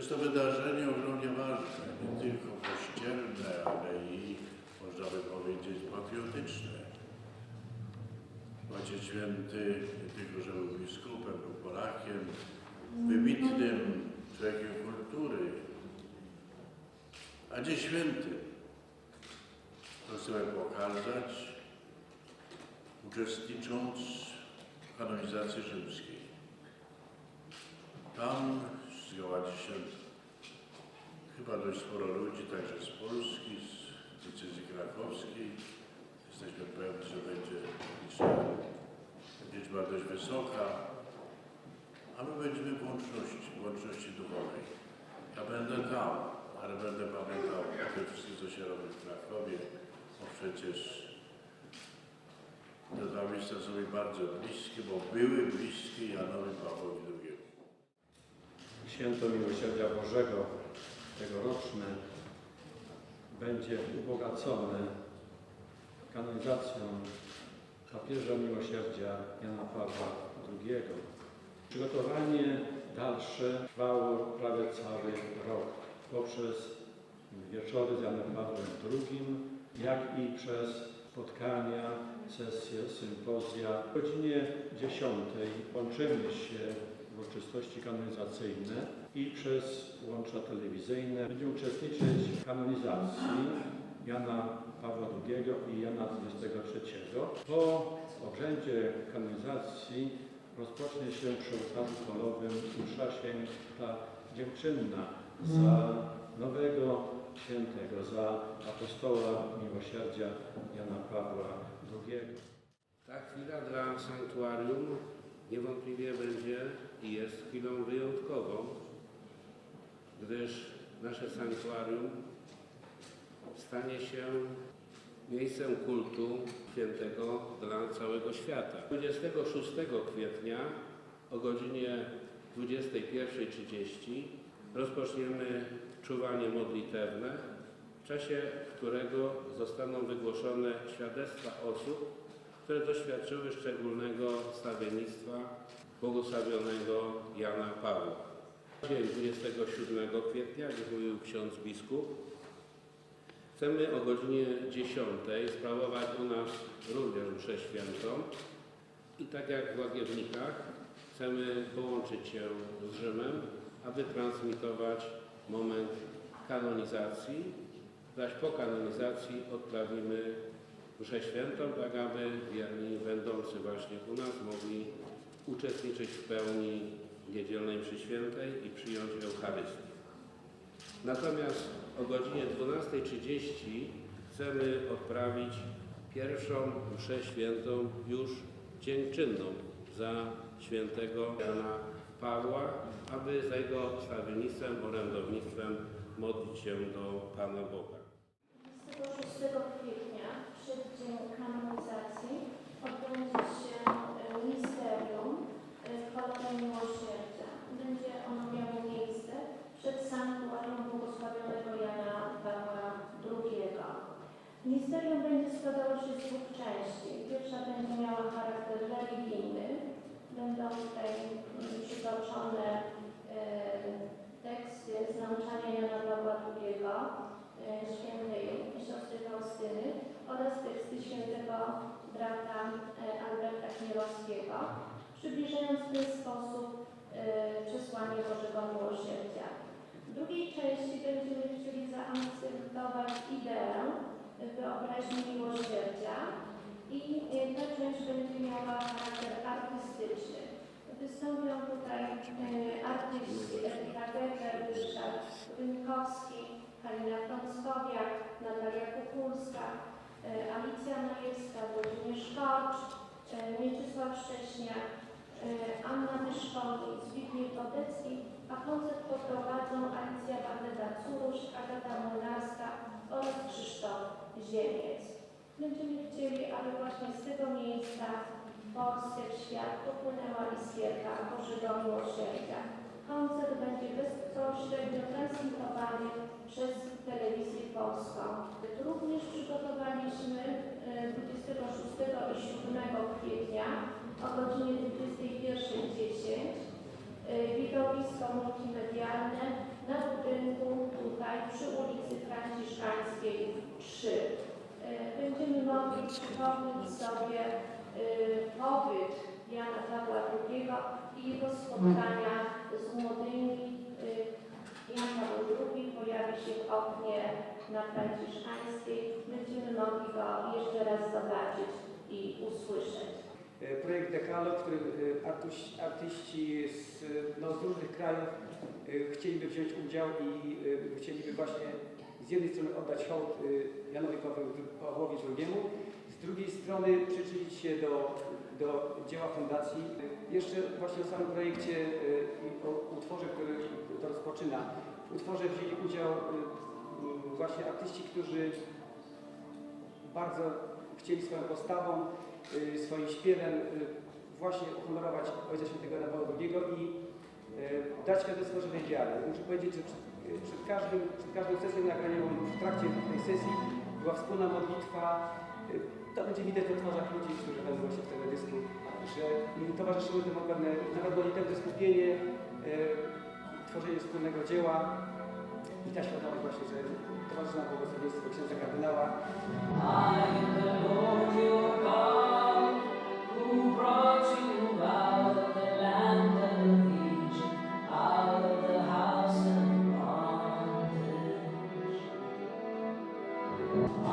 Jest to wydarzenie ogromnie ważne, nie tylko kościelne, ale i można by powiedzieć patriotyczne. Ojciec Święty nie tylko, że był biskupem, był Polakiem, wybitnym człowiekiem kultury, a nie świętym. To chcemy pokazać, uczestnicząc w kanonizacji rzymskiej. Tam zgromadzi się chyba dość sporo ludzi, także z Polski, z decyzji krakowskiej. Jesteśmy pewni, że będzie liczba dość wysoka, a my będziemy w łączności, w łączności duchowej. Ja będę tam, ale będę pamiętał o tym wszystkim, co się robi w Krakowie, bo przecież te dwa miejsca są mi bardzo bliskie, bo były bliskie Janowi Pawłowi II. Święto Miłosierdzia Bożego tegoroczne będzie ubogacone kanonizacją papieża Miłosierdzia Jana Pawła II. Przygotowanie dalsze trwało prawie cały rok poprzez wieczory z Janem Pawłem II, jak i przez spotkania, sesje, sympozja. O godzinie 10 łączymy się w uroczystości kanonizacyjne i przez łącza telewizyjne będziemy uczestniczyć w kanonizacji Jana Pawła II i Jana XXIII. Po obrzędzie kanonizacji rozpocznie się przy ołtarzu kolowym msza święta dziękczynna za nowego świętego, za apostoła miłosierdzia Jana Pawła II. Ta chwila dla sanktuarium niewątpliwie będzie i jest chwilą wyjątkową, gdyż nasze sanktuarium stanie się miejscem kultu świętego dla całego świata. 26 kwietnia o godzinie 21.30 rozpoczniemy czuwanie modlitewne, w czasie którego zostaną wygłoszone świadectwa osób, które doświadczyły szczególnego stawiennictwa błogosławionego Jana Pawła. Dzień 27 kwietnia, jak mówił ksiądz biskup, chcemy o godzinie 10 sprawować u nas również mszę świętą i tak jak w Łagiewnikach chcemy połączyć się z Rzymem, aby transmitować moment kanonizacji, zaś po kanonizacji odprawimy mszę świętą, tak aby wierni będący właśnie u nas mogli uczestniczyć w pełni niedzielnej mszy świętej i przyjąć Eucharystię. Natomiast o godzinie 12.30 chcemy odprawić pierwszą mszę świętą już dziękczynną za świętego Jana Pawła, aby za jego stawiennictwem, orędownictwem modlić się do Pana Boga. 26 kwietnia, przed dzień kanonizacji, odbędzie się e, misterium e, Chwalenia Miłosierdzia. Będzie ono miało miejsce przed sanktuarium błogosławionego Jana Pawła II. Misterium będzie składało się z dwóch części. Pierwsza będzie miała charakter religijny. Będą tutaj mm, przytoczone e, teksty z nauczania Jana Pawła II, e, świętej siostry Faustyny oraz teksty świętego brata e, Alberta Chmielowskiego, przybliżając w ten sposób e, przesłanie Bożego Miłosierdzia. W drugiej części będziemy chcieli zaakcentować ideę wyobraźni miłosierdzia i e, ta część będzie miała charakter artystyczny. Wystąpią tutaj e, artyści Eryka Geger, Ryszard Rynkowski, Halina Frąckowiak, Natalia e, Alicja Majewska, Włodzimierz Korcz, e, Mieczysław Szcześniak, e, Anna Dyszkonik, Zbigniew Wodecki, a koncert poprowadzą Alicja Bandeda-Curusz, Agata Młynarska oraz Krzysztof Ziemiec. Będziemy chcieli, aby właśnie z tego miejsca w Polsce, w świat popłynęła iskierka Bożego Miłosierdzia. Koncert będzie bezpośrednio transmitowany przez telewizję polską. Również przygotowaliśmy e, 26 i 7 kwietnia o godzinie 21.10 e, widowisko multimedialne na budynku tutaj przy ulicy Franciszkańskiej 3. E, Będziemy mogli przypomnieć sobie e, pobyt Jana Pawła II i jego spotkania oknie na Franciszkańskiej. Będziemy mogli go jeszcze raz zobaczyć i usłyszeć. E, projekt Dekalog, w którym e, artuś- artyści z, no, z różnych krajów e, chcieliby wziąć udział i chcieliby właśnie z jednej strony oddać hołd Janowi Pawłowi II, z drugiej strony przyczynić się do, do dzieła fundacji. Jeszcze właśnie o samym projekcie i o utworze, który to rozpoczyna. Utworze wzięli udział m, właśnie artyści, którzy bardzo chcieli swoją postawą, y, swoim śpiewem y, właśnie uhonorować Ojca Świętego Jana Pawła II i y, dać świadectwo żywej wiary. Muszę powiedzieć, że przed, y, przed, każdym, przed każdą sesją nagraniową, w trakcie tej sesji była wspólna modlitwa. Y, To będzie widać w twarzach ludzi, którzy będą właśnie w teledysku, że y, towarzyszyły temu pewne nawet modlitewne skupienie, y, tworzenie wspólnego dzieła i ta świadomość właśnie, że towarzyszy nam błogosławieństwo księdza kardynała,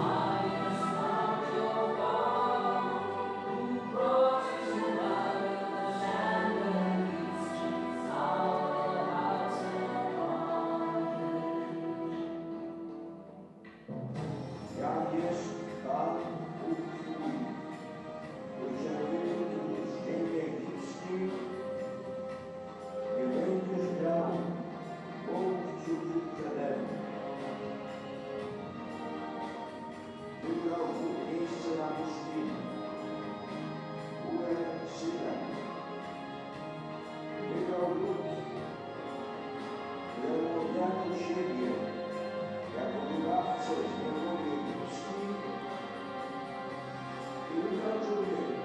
I Hallelujah.